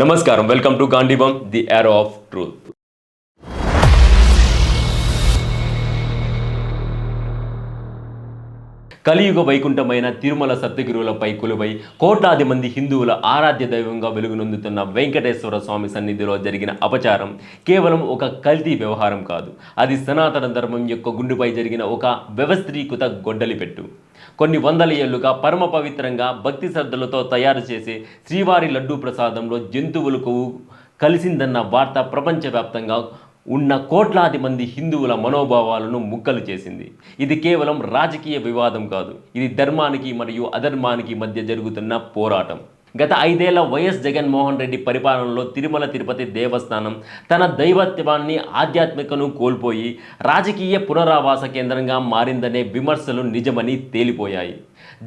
నమస్కారం. Welcome to గాంధీబం the hero of truth కలియుగ వైకుంఠమైన తిరుమల సప్తగిరులపై కొలువై కోట్లాది మంది హిందువుల ఆరాధ్య దైవంగా వెలుగునొందుతున్న వెంకటేశ్వర స్వామి సన్నిధిలో జరిగిన అపచారం కేవలం ఒక కల్తీ వ్యవహారం కాదు. అది సనాతన ధర్మం యొక్క గుండుపై జరిగిన ఒక వ్యవస్థీకృత గొడ్డలిపెట్టు. కొన్ని వందల ఏళ్ళుగా పరమ పవిత్రంగా భక్తి శ్రద్ధలతో తయారు చేసే శ్రీవారి లడ్డూ ప్రసాదంలో జంతువులకు కలిసిందన్న వార్త ప్రపంచవ్యాప్తంగా ఉన్న కోట్లాది మంది హిందువుల మనోభావాలను ముక్కలు చేసింది. ఇది కేవలం రాజకీయ వివాదం కాదు. ఇది ధర్మానికి మరియు అధర్మానికి మధ్య జరుగుతున్న పోరాటం. గత ఐదేళ్ళ వైఎస్ జగన్మోహన్ రెడ్డి పరిపాలనలో తిరుమల తిరుపతి దేవస్థానం తన దైవత్వాన్ని ఆధ్యాత్మికను కోల్పోయి రాజకీయ పునరావాస కేంద్రంగా మారిందనే విమర్శలు నిజమని తేలిపోయాయి.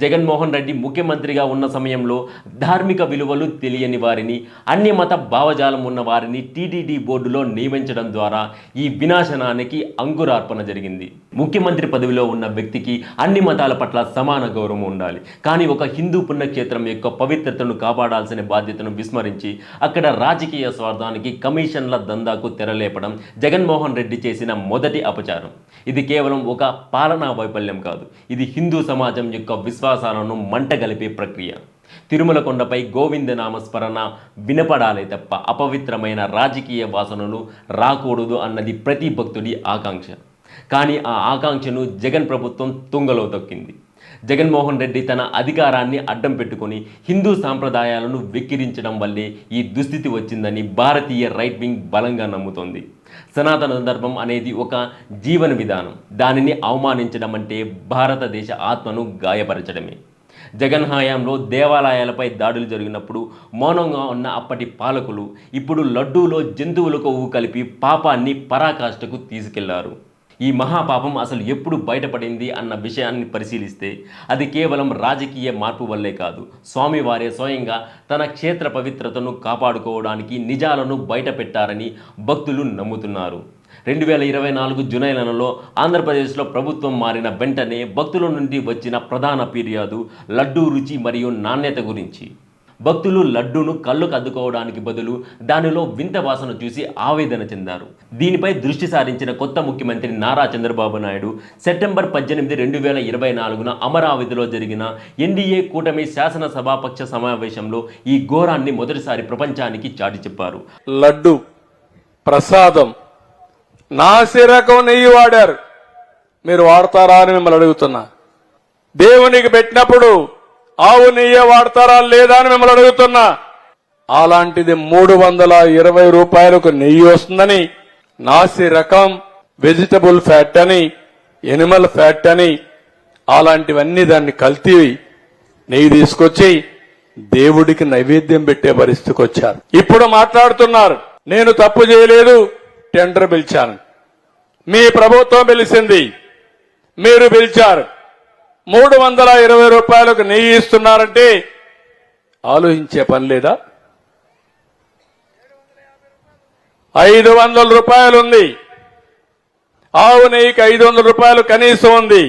జగన్మోహన్ రెడ్డి ముఖ్యమంత్రిగా ఉన్న సమయంలో ధార్మిక విలువలు తెలియని వారిని అన్ని మత భావజాలం ఉన్న వారిని టీటీడీ బోర్డులో నియమించడం ద్వారా ఈ వినాశనానికి అంకురార్పణ జరిగింది. ముఖ్యమంత్రి పదవిలో ఉన్న వ్యక్తికి అన్ని మతాల పట్ల సమాన గౌరవం ఉండాలి. కానీ ఒక హిందూ పుణ్యక్షేత్రం యొక్క పవిత్రతను కాపాడాల్సిన బాధ్యతను విస్మరించి అక్కడ రాజకీయ స్వార్థానికి కమిషన్ల దందాకు తెరలేపడం జగన్మోహన్ రెడ్డి చేసిన మొదటి అపచారం. ఇది కేవలం ఒక పాలనా వైఫల్యం కాదు. ఇది హిందూ సమాజం యొక్క విశ్వాసాలను మంటగలిపే ప్రక్రియ. తిరుమల కొండపై గోవిందనామ స్మరణ వినపడాలే తప్ప అపవిత్రమైన రాజకీయ వాసనలు రాకూడదు అన్నది ప్రతి భక్తుడి ఆకాంక్ష. కానీ ఆ ఆకాంక్షను జగన్ ప్రభుత్వం తుంగలో తొక్కింది. జగన్మోహన్ రెడ్డి తన అధికారాన్ని అడ్డం పెట్టుకొని హిందూ సాంప్రదాయాలను వెక్కిరించడం వల్లే ఈ దుస్థితి వచ్చిందని భారతీయ రైట్ వింగ్ బలంగా నమ్ముతోంది. సనాతన ధర్మం అనేది ఒక జీవన విధానం. దానిని అవమానించడం అంటే భారతదేశ ఆత్మను గాయపరచడమే. జగన్ హయాంలో దేవాలయాలపై దాడులు జరిగినప్పుడు మౌనంగా ఉన్న అప్పటి పాలకులు ఇప్పుడు లడ్డూలో జంతువుల కొవ్వు కలిపి పాపాన్ని పరాకాష్ఠకు తీసుకెళ్ళారు. ఈ మహాపాపం అసలు ఎప్పుడు బయటపడింది అన్న విషయాన్ని పరిశీలిస్తే అది కేవలం రాజకీయ మార్పు వల్లే కాదు. స్వామివారే స్వయంగా తన క్షేత్ర పవిత్రతను కాపాడుకోవడానికి నిజాలను బయటపెట్టారని భక్తులు నమ్ముతున్నారు. రెండు వేల ఇరవై నాలుగు జులై నెలలో ఆంధ్రప్రదేశ్లో ప్రభుత్వం మారిన వెంటనే భక్తుల నుండి వచ్చిన ప్రధాన ఫిర్యాదు లడ్డూ రుచి మరియు నాణ్యత గురించి. భక్తులు లడ్డూను కళ్ళకు అద్దుకోవడానికి బదులు దానిలో వింత వాసన చూసి ఆవేదన చెందారు. దీనిపై దృష్టి సారించిన కొత్త ముఖ్యమంత్రి నారా చంద్రబాబు నాయుడు సెప్టెంబర్ పద్దెనిమిది రెండు వేల ఇరవై నాలుగున అమరావతిలో జరిగిన ఎన్డీఏ కూటమి శాసనసభాపక్ష సమావేశంలో ఈ ఘోరాన్ని మొదటిసారి ప్రపంచానికి చాటి చెప్పారు. లడ్డు ప్రసాదం నాసిరకం నెయ్యి వాడారు. మీరు వాడతారా అని మిమ్మల్ని అడుగుతున్నా. దేవునికి పెట్టినప్పుడు ఆవు నెయ్యి వాడతారా లేదా అని మిమ్మల్ని అడుగుతున్నా. అలాంటిది మూడు వందల ఇరవై రూపాయలకు నెయ్యి వస్తుందని నాసి రకం వెజిటబుల్ ఫ్యాట్ అని ఎనిమల్ ఫ్యాట్ అని అలాంటివన్నీ దాన్ని కల్తీ నెయ్యి తీసుకొచ్చి దేవుడికి నైవేద్యం పెట్టే పరిస్థితికి వచ్చారు. ఇప్పుడు మాట్లాడుతున్నారు నేను తప్పు చేయలేదు టెండర్ పిలిచాను. మీ ప్రభుత్వం పిలిచింది మీరు పిలిచారు. మూడు వందల ఇరవై రూపాయలకు నెయ్యి ఇస్తున్నారంటే ఆలోచించే పని లేదా? ఐదు వందల రూపాయలు ఉంది. ఆవు నెయ్యికి ఐదు వందల రూపాయలు కనీసం ఉంది.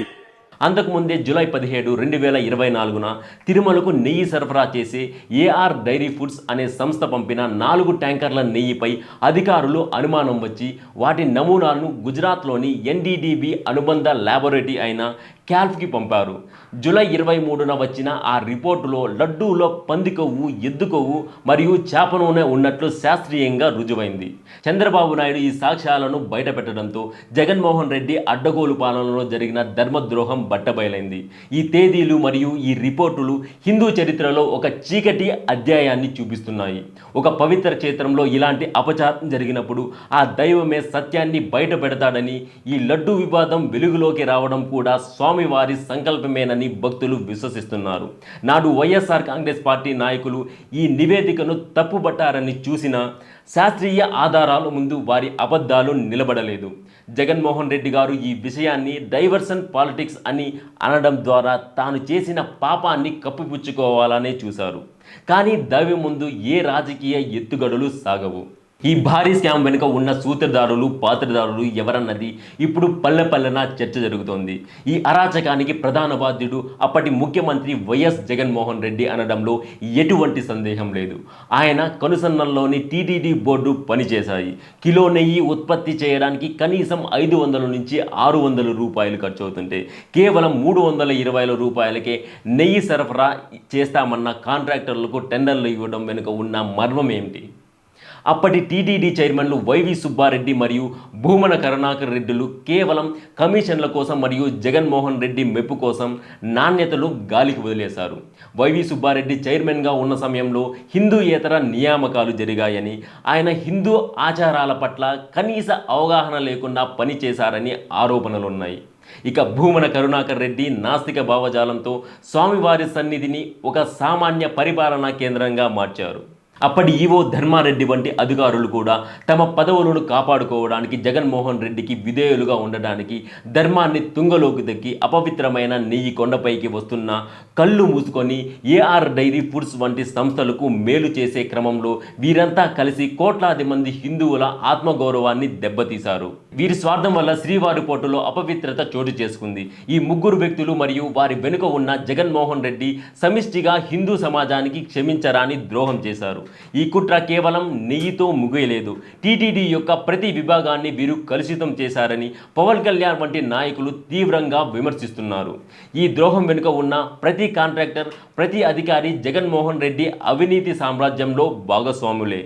అంతకుముందే జూలై పదిహేడు రెండు వేల ఇరవై నాలుగున తిరుమలకు నెయ్యి సరఫరా చేసే ఏఆర్ డైరీ ఫుడ్స్ అనే సంస్థ పంపిన నాలుగు ట్యాంకర్ల నెయ్యిపై అధికారులు అనుమానం వచ్చి వాటి నమూనాలను గుజరాత్లోని ఎన్డీడీబీ అనుబంధ ల్యాబొరేటరీ అయిన క్యాల్ఫ్కి పంపారు. జూలై ఇరవై మూడున వచ్చిన ఆ రిపోర్టులో లడ్డూలో పంది కొవ్వు ఎద్దు కొవ్వు మరియు చేప నూనె ఉన్నట్లు శాస్త్రీయంగా రుజువైంది. చంద్రబాబు నాయుడు ఈ సాక్ష్యాలను బయటపెట్టడంతో జగన్మోహన్ రెడ్డి అడ్డగోలు పాలనలో జరిగిన ధర్మద్రోహం బట్టబయలైంది. ఈ తేదీలు మరియు ఈ రిపోర్టులు హిందూ చరిత్రలో ఒక చీకటి అధ్యాయాన్ని చూపిస్తున్నాయి. ఒక పవిత్ర క్షేత్రంలో ఇలాంటి అపచారం జరిగినప్పుడు ఆ దైవమే సత్యాన్ని బయట పెడతాడని ఈ లడ్డు వివాదం వెలుగులోకి రావడం కూడా స్వామి స్వామివారి సంకల్పమేనని భక్తులు విశ్వసిస్తున్నారు. నాడు వైఎస్ఆర్ కాంగ్రెస్ పార్టీ నాయకులు ఈ నివేదికను తప్పుబట్టారని చూసినా శాస్త్రీయ ఆధారాల ముందు వారి అబద్ధాలు నిలబడలేదు. జగన్మోహన్ రెడ్డి గారు ఈ విషయాన్ని డైవర్షన్ పాలిటిక్స్ అని అనడం ద్వారా తాను చేసిన పాపాన్ని కప్పిపుచ్చుకోవాలనే చూశారు. కానీ దైవం ముందు ఏ రాజకీయ ఎత్తుగడలు సాగవు. ఈ భారీ స్కామ్ వెనుక ఉన్న సూత్రధారులు పాత్రధారులు ఎవరన్నది ఇప్పుడు పల్లె పల్లెన చర్చ జరుగుతోంది. ఈ అరాచకానికి ప్రధాన బాధ్యుడు అప్పటి ముఖ్యమంత్రి వైఎస్ జగన్మోహన్ రెడ్డి అనడంలో ఎటువంటి సందేహం లేదు. ఆయన కనుసన్నల్లోని టీటీడీ బోర్డు పనిచేశాయి. కిలో నెయ్యి ఉత్పత్తి చేయడానికి కనీసం ఐదు వందల నుంచి ఆరు వందల రూపాయలు ఖర్చు అవుతుంటే కేవలం మూడు వందల ఇరవై రూపాయలకే నెయ్యి సరఫరా చేస్తామన్న కాంట్రాక్టర్లకు టెండర్లు ఇవ్వడం వెనుక ఉన్న మర్మం ఏమిటి అప్పటి టీటీడీ చైర్మన్లు వైవి సుబ్బారెడ్డి మరియు భూమన కరుణాకర్ రెడ్డిలు కేవలం కమిషన్ల కోసం మరియు జగన్మోహన్ రెడ్డి మెప్పు కోసం నాణ్యతలు గాలికి వదిలేశారు. వైవి సుబ్బారెడ్డి చైర్మన్గా ఉన్న సమయంలో హిందూయేతర నియామకాలు జరిగాయని ఆయన హిందూ ఆచారాల పట్ల కనీస అవగాహన లేకుండా పనిచేశారని ఆరోపణలున్నాయి. ఇక భూమన కరుణాకర్ రెడ్డి నాస్తిక భావజాలంతో స్వామివారి సన్నిధిని ఒక సామాన్య పరిపాలనా కేంద్రంగా మార్చారు. అప్పటి ఈవో ధర్మారెడ్డి వంటి అధికారులు కూడా తమ పదవులను కాపాడుకోవడానికి జగన్మోహన్ రెడ్డికి విధేయులుగా ఉండడానికి ధర్మాన్ని తుంగలోకి దక్కి అపవిత్రమైన నెయ్యి కొండపైకి వస్తున్న కళ్ళు మూసుకొని ఏఆర్ డైరీ ఫుడ్స్ వంటి సంస్థలకు మేలు చేసే క్రమంలో వీరంతా కలిసి కోట్లాది మంది హిందువుల ఆత్మగౌరవాన్ని దెబ్బతీశారు. వీరి స్వార్థం వల్ల శ్రీవారి పోటులో అపవిత్రత చోటు చేసుకుంది. ఈ ముగ్గురు వ్యక్తులు మరియు వారి వెనుక ఉన్న జగన్మోహన్ రెడ్డి సమిష్టిగా హిందూ సమాజానికి క్షమించరాని ద్రోహం చేశారు. ఈ కుట్ర కేవలం నెయ్యితో ముగియలేదు. టీటీడీ యొక్క ప్రతి విభాగాన్ని వీరు కలుషితం చేశారని పవన్ కళ్యాణ్ వంటి నాయకులు తీవ్రంగా విమర్శిస్తున్నారు. ఈ ద్రోహం వెనుక ఉన్న ప్రతి కాంట్రాక్టర్ ప్రతి అధికారి జగన్మోహన్ రెడ్డి అవినీతి సామ్రాజ్యంలో భాగస్వాములే.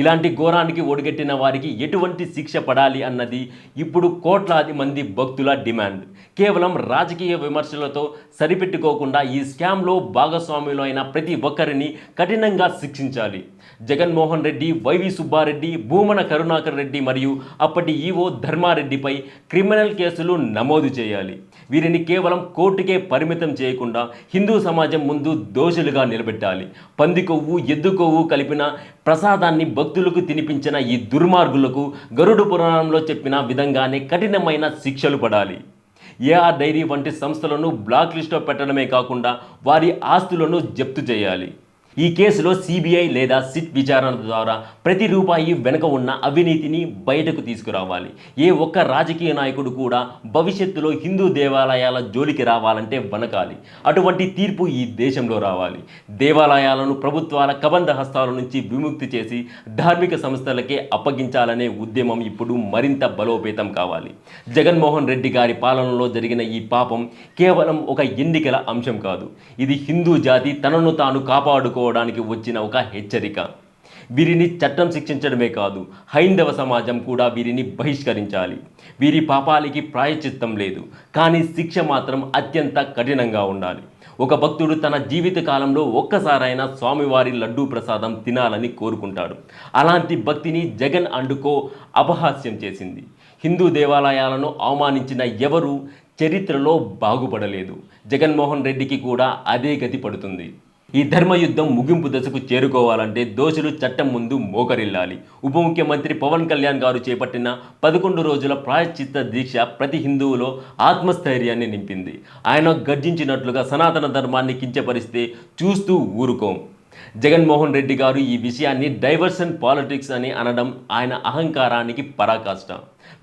ఇలాంటి ఘోరానికి ఒడిగట్టిన వారికి ఎటువంటి శిక్ష పడాలి అన్నది ఇప్పుడు కోట్లాది మంది భక్తుల డిమాండ్. కేవలం రాజకీయ విమర్శలతో సరిపెట్టుకోకుండా ఈ స్కామ్లో భాగస్వాములు అయిన ప్రతి ఒక్కరిని కఠినంగా శిక్షించాలి. జగన్మోహన్ రెడ్డి వైవి సుబ్బారెడ్డి భూమన కరుణాకర్ రెడ్డి మరియు అప్పటి ఈవో ధర్మారెడ్డిపై క్రిమినల్ కేసులు నమోదు చేయాలి. వీరిని కేవలం కోర్టుకే పరిమితం చేయకుండా హిందూ సమాజం ముందు దోషులుగా నిలబెట్టాలి. పంది కొవ్వు ఎద్దు కొవ్వు కలిపిన ప్రసాదాన్ని భక్తులకు తినిపించిన ఈ దుర్మార్గులకు గరుడు పురాణంలో చెప్పిన విధంగానే కఠినమైన శిక్షలు పడాలి. ఏఆర్ డైరీ వంటి సంస్థలను బ్లాక్ లిస్ట్లో పెట్టడమే కాకుండా వారి ఆస్తులను జప్తు చేయాలి. ఈ కేసులో సిబిఐ లేదా సిట్ విచారణ ద్వారా ప్రతి రూపాయి వెనుక ఉన్న అవినీతిని బయటకు తీసుకురావాలి. ఏ ఒక్క రాజకీయ నాయకుడు కూడా భవిష్యత్తులో హిందూ దేవాలయాల జోలికి రావాలంటే వనకాలి అటువంటి తీర్పు ఈ దేశంలో రావాలి. దేవాలయాలను ప్రభుత్వాల కబంధ హస్తాల నుంచి విముక్తి చేసి ధార్మిక సంస్థలకే అప్పగించాలనే ఉద్యమం ఇప్పుడు మరింత బలోపేతం కావాలి. జగన్మోహన్ రెడ్డి గారి పాలనలో జరిగిన ఈ పాపం కేవలం ఒక ఎన్నికల అంశం కాదు. ఇది హిందూ జాతి తనను తాను కాపాడుకోవడానికి వచ్చిన ఒక హెచ్చరిక. వీరిని చట్టం శిక్షించడమే కాదు హైందవ సమాజం కూడా వీరిని బహిష్కరించాలి. వీరి పాపాలకి ప్రాయచిత్తం లేదు కానీ శిక్ష మాత్రం అత్యంత కఠినంగా ఉండాలి. ఒక భక్తుడు తన జీవిత కాలంలో ఒక్కసారైనా స్వామివారి లడ్డూ ప్రసాదం తినాలని కోరుకుంటాడు. అలాంటి భక్తిని జగన్ అండుకో అపహాస్యం చేసింది. హిందూ దేవాలయాలను అవమానించిన ఎవరు చరిత్రలో బాగుపడలేదు. జగన్మోహన్ రెడ్డికి కూడా అదే గతి పడుతుంది. ఈ ధర్మయుద్ధం ముగింపు దశకు చేరుకోవాలంటే దోషులు చట్టం ముందు మోకరిల్లాలి. ఉప ముఖ్యమంత్రి పవన్ కళ్యాణ్ గారు చేపట్టిన పదకొండు రోజుల ప్రాయశ్చిత్త దీక్ష ప్రతి హిందువులో ఆత్మస్థైర్యాన్ని నింపింది. ఆయన గర్జించినట్లుగా సనాతన ధర్మాన్ని కించపరిస్తే చూస్తూ ఊరుకోం. జగన్మోహన్ రెడ్డి గారు ఈ విషయాన్ని డైవర్షన్ పాలిటిక్స్ అని అనడం ఆయన అహంకారానికి పరాకాష్ట.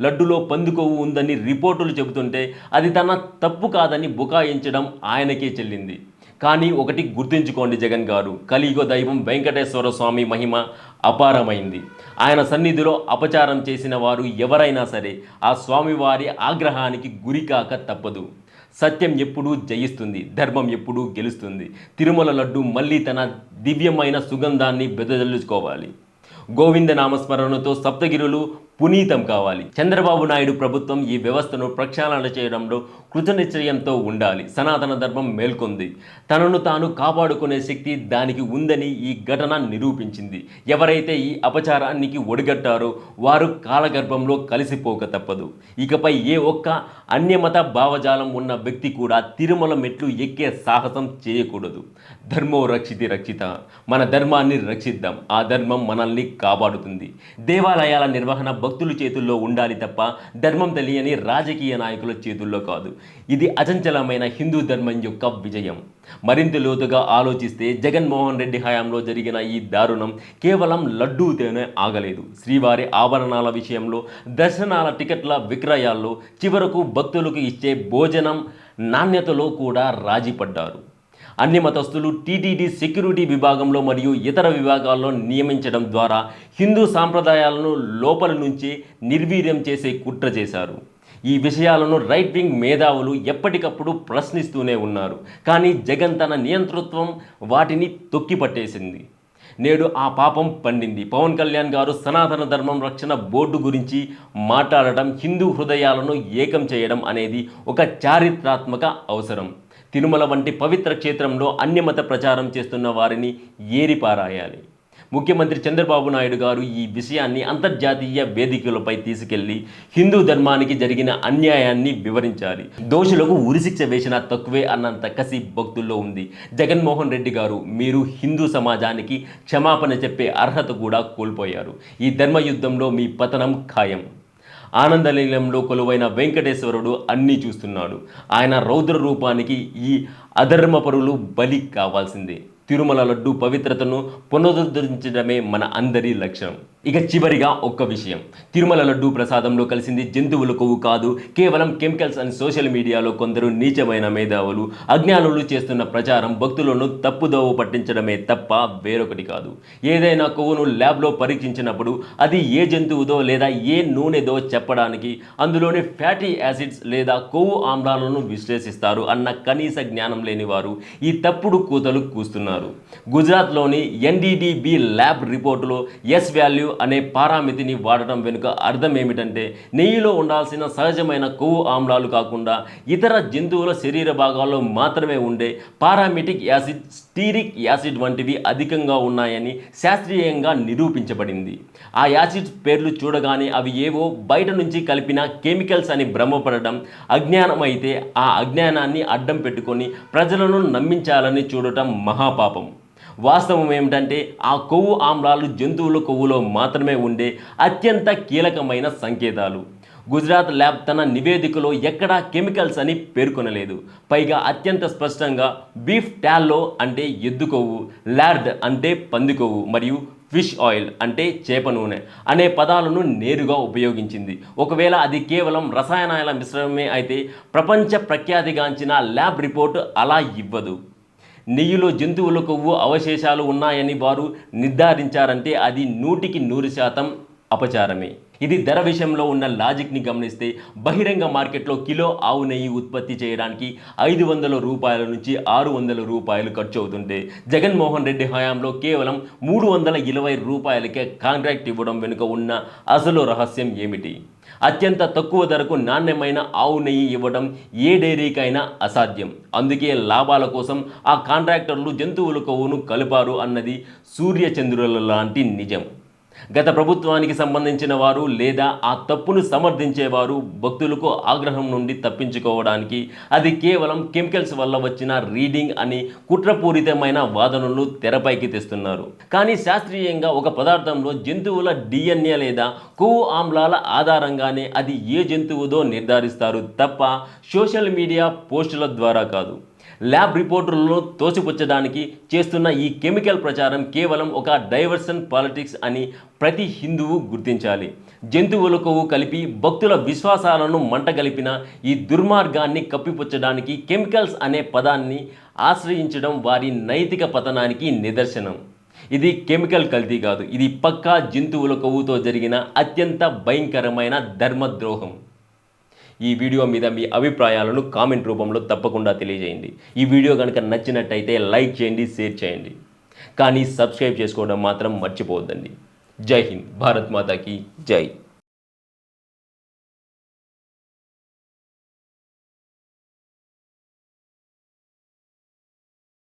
లడ్డులో పందుకొవ్వు ఉందని రిపోర్టులు చెబుతుంటే అది తన తప్పు కాదని బుకాయించడం ఆయనకే చెల్లింది. కానీ ఒకటి గుర్తుంచుకోండి జగన్ గారు. కలియుగ దైవం వెంకటేశ్వర స్వామి మహిమ అపారమైంది. ఆయన సన్నిధిలో అపచారం చేసిన వారు ఎవరైనా సరే ఆ స్వామివారి ఆగ్రహానికి గురికాక తప్పదు. సత్యం ఎప్పుడూ జయిస్తుంది ధర్మం ఎప్పుడూ గెలుస్తుంది. తిరుమల లడ్డు మళ్ళీ తన దివ్యమైన సుగంధాన్ని బెదజల్లుకోవాలి. గోవింద నామస్మరణతో సప్తగిరులు పునీతం కావాలి. చంద్రబాబు నాయుడు ప్రభుత్వం ఈ వ్యవస్థను ప్రక్షాళన చేయడంలో కృతనిశ్చయంతో ఉండాలి. సనాతన ధర్మం మేల్కొంది. తనను తాను కాపాడుకునే శక్తి దానికి ఉందని ఈ ఘటన నిరూపించింది. ఎవరైతే ఈ అపచారానికి ఒడిగట్టారో వారు కాలగర్భంలో కలిసిపోక తప్పదు. ఇకపై ఏ ఒక్క అన్యమత భావజాలం ఉన్న వ్యక్తి కూడా తిరుమల మెట్లు ఎక్కే సాహసం చేయకూడదు. ధర్మో రక్షితి రక్షిత. మన ధర్మాన్ని రక్షిద్దాం. ఆ ధర్మం మనల్ని కాపాడుతుంది. దేవాలయాల నిర్వహణ భక్తుల చేతుల్లో ఉండాలి తప్ప ధర్మం తెలియని రాజకీయ నాయకుల చేతుల్లో కాదు. ఇది అచంచలమైన హిందూ ధర్మం యొక్క విజయం. మరింత లోతుగా ఆలోచిస్తే జగన్మోహన్ రెడ్డి హయాంలో జరిగిన ఈ దారుణం కేవలం లడ్డూతోనే ఆగలేదు. శ్రీవారి ఆభరణాల విషయంలో దర్శనాల టికెట్ల విక్రయాల్లో చివరకు భక్తులకు ఇచ్చే భోజనం నాణ్యతలో కూడా రాజీపడ్డారు. అన్ని మతస్థులు టీటీడీ సెక్యూరిటీ విభాగంలో మరియు ఇతర విభాగాల్లో నియమించడం ద్వారా హిందూ సాంప్రదాయాలను లోపల నుంచి నిర్వీర్యం చేసే కుట్ర చేశారు. ఈ విషయాలను రైట్ వింగ్ మేధావులు ఎప్పటికప్పుడు ప్రశ్నిస్తూనే ఉన్నారు. కానీ జగన్ తన నియంతృత్వం వాటిని తొక్కిపట్టేసింది. నేడు ఆ పాపం పండింది. పవన్ కళ్యాణ్ గారు సనాతన ధర్మం రక్షణ బోర్డు గురించి మాట్లాడటం హిందూ హృదయాలను ఏకం చేయడం అనేది ఒక చారిత్రాత్మక అవసరం. తిరుమల వంటి పవిత్ర క్షేత్రంలో అన్యమత ప్రచారం చేస్తున్న వారిని ఏరిపారాయాలి. ముఖ్యమంత్రి చంద్రబాబు నాయుడు గారు ఈ విషయాన్ని అంతర్జాతీయ వేదికలపై తీసుకెళ్ళి హిందూ ధర్మానికి జరిగిన అన్యాయాన్ని వివరించాలి. దోషులకు ఉరిశిక్ష వేసిన తక్కువే అన్నంత కసి భక్తుల్లో ఉంది. జగన్మోహన్ రెడ్డి గారు మీరు హిందూ సమాజానికి క్షమాపణ చెప్పే అర్హత కూడా కోల్పోయారు. ఈ ధర్మ యుద్ధంలో మీ పతనం ఖాయం. ఆనందలీలంలో కొలువైన వెంకటేశ్వరుడు అన్నీ చూస్తున్నాడు. ఆయన రౌద్ర రూపానికి ఈ అధర్మపరులు బలి కావాల్సిందే. తిరుమల లడ్డు పవిత్రతను పునరుద్ధరించడమే మన అందరి లక్ష్యం. ఇక చివరిగా ఒక్క విషయం. తిరుమల లడ్డు ప్రసాదంలో కలిసింది జంతువుల కొవ్వు కాదు కేవలం కెమికల్స్ అని సోషల్ మీడియాలో కొందరు నీచమైన మేధావులు. అజ్ఞానులు చేస్తున్న ప్రచారం భక్తులను తప్పుదోవ పట్టించడమే తప్ప వేరొకటి కాదు. ఏదైనా కొవ్వును ల్యాబ్లో పరీక్షించినప్పుడు అది ఏ జంతువుదో లేదా ఏ నూనెదో చెప్పడానికి అందులోని ఫ్యాటీ యాసిడ్స్ లేదా కొవ్వు ఆమ్లాలను విశ్లేషిస్తారు అన్న కనీస జ్ఞానం లేని వారు ఈ తప్పుడు కూతలు కూస్తున్నారు. గుజరాత్లోని ఎన్డీడీబీ ల్యాబ్ రిపోర్టులో ఎస్ వాల్యూ అనే పారామితిని వాడటం వెనుక అర్థం ఏమిటంటే నెయ్యిలో ఉండాల్సిన సహజమైన కొవ్వు ఆమ్లాలు కాకుండా ఇతర జంతువుల శరీర భాగాల్లో మాత్రమే ఉండే పారామిటిక్ యాసిడ్ స్టీరిక్ యాసిడ్ వంటివి అధికంగా ఉన్నాయని శాస్త్రీయంగా నిరూపించబడింది. ఆ యాసిడ్స్ పేర్లు చూడగానే అవి ఏవో బయట నుంచి కలిపిన కెమికల్స్ అని భ్రమపడడం అజ్ఞానం అయితే ఆ అజ్ఞానాన్ని అడ్డం పెట్టుకొని ప్రజలను నమ్మించాలని చూడటం మహాపాపం. వాస్తవం ఏమిటంటే ఆ కొవ్వు ఆమ్లాలు జంతువుల కొవ్వులో మాత్రమే ఉండే అత్యంత కీలకమైన సంకేతాలు. గుజరాత్ ల్యాబ్ తన నివేదికలో ఎక్కడా కెమికల్స్ అని పేర్కొనలేదు. పైగా అత్యంత స్పష్టంగా బీఫ్ టాల్లో అంటే ఎద్దు కొవ్వు ల్యార్డ్ అంటే పంది కొవ్వు మరియు ఫిష్ ఆయిల్ అంటే చేప నూనె అనే పదాలను నేరుగా ఉపయోగించింది. ఒకవేళ అది కేవలం రసాయనాల మిశ్రమమే అయితే ప్రపంచ ప్రఖ్యాతిగాంచిన ల్యాబ్ రిపోర్ట్ అలా ఇవ్వదు. నెయ్యిలో జంతువుల కొవ్వు అవశేషాలు ఉన్నాయని వారు నిర్ధారించారంటే అది నూటికి నూరు శాతం అపచారమే. ఇది ధర విషయంలో ఉన్న లాజిక్ని గమనిస్తే బహిరంగ మార్కెట్లో కిలో ఆవు నెయ్యి ఉత్పత్తి చేయడానికి ఐదు వందల రూపాయల నుంచి ఆరు వందల రూపాయలు ఖర్చు అవుతుంటే జగన్మోహన్ రెడ్డి హయాంలో కేవలం మూడు వందల ఇరవై రూపాయలకే కాంట్రాక్ట్ ఇవ్వడం వెనుక ఉన్న అసలు రహస్యం ఏమిటి? అత్యంత తక్కువ ధరకు నాణ్యమైన ఆవు నెయ్యి ఇవ్వడం ఏ డైరీకైనా అసాధ్యం. అందుకే లాభాల కోసం ఆ కాంట్రాక్టర్లు జంతువుల కొవ్వును కలిపారు అన్నది సూర్యచంద్రుల లాంటి నిజం. గత ప్రభుత్వానికి సంబంధించిన వారు లేదా ఆ తప్పును సమర్థించేవారు భక్తులకు ఆగ్రహం నుండి తప్పించుకోవడానికి అది కేవలం కెమికల్స్ వల్ల వచ్చిన రీడింగ్ అని కుట్రపూరితమైన వాదనలు తెరపైకి తెస్తున్నారు. కానీ శాస్త్రీయంగా ఒక పదార్థంలో జంతువుల డిఎన్ఏ లేదా కొవ్వు ఆమ్లాల ఆధారంగానే అది ఏ జంతువుదో నిర్ధారిస్తారు తప్ప సోషల్ మీడియా పోస్టుల ద్వారా కాదు. ల్యాబ్ రిపోర్టర్లను తోసిపుచ్చడానికి చేస్తున్న ఈ కెమికల్ ప్రచారం కేవలం ఒక డైవర్షన్ పాలిటిక్స్ అని ప్రతి హిందువు గుర్తించాలి. జంతువుల కొవ్వు కలిపి భక్తుల విశ్వాసాలను మంటగలిపిన ఈ దుర్మార్గాన్ని కప్పిపుచ్చడానికి కెమికల్స్ అనే పదాన్ని ఆశ్రయించడం వారి నైతిక పతనానికి నిదర్శనం. ఇది కెమికల్ కల్తీ కాదు. ఇది పక్కా జంతువుల కొవ్వుతో జరిగిన అత్యంత భయంకరమైన ధర్మద్రోహం. ఈ వీడియో మీద మీ అభిప్రాయాలను కామెంట్ రూపంలో తప్పకుండా తెలియజేయండి. ఈ వీడియో కనుక నచ్చినట్టయితే లైక్ చేయండి షేర్ చేయండి. కానీ సబ్స్క్రైబ్ చేసుకోవడం మాత్రం మర్చిపోవద్దండి. జై హింద్. భారత్ మాతాకి జై.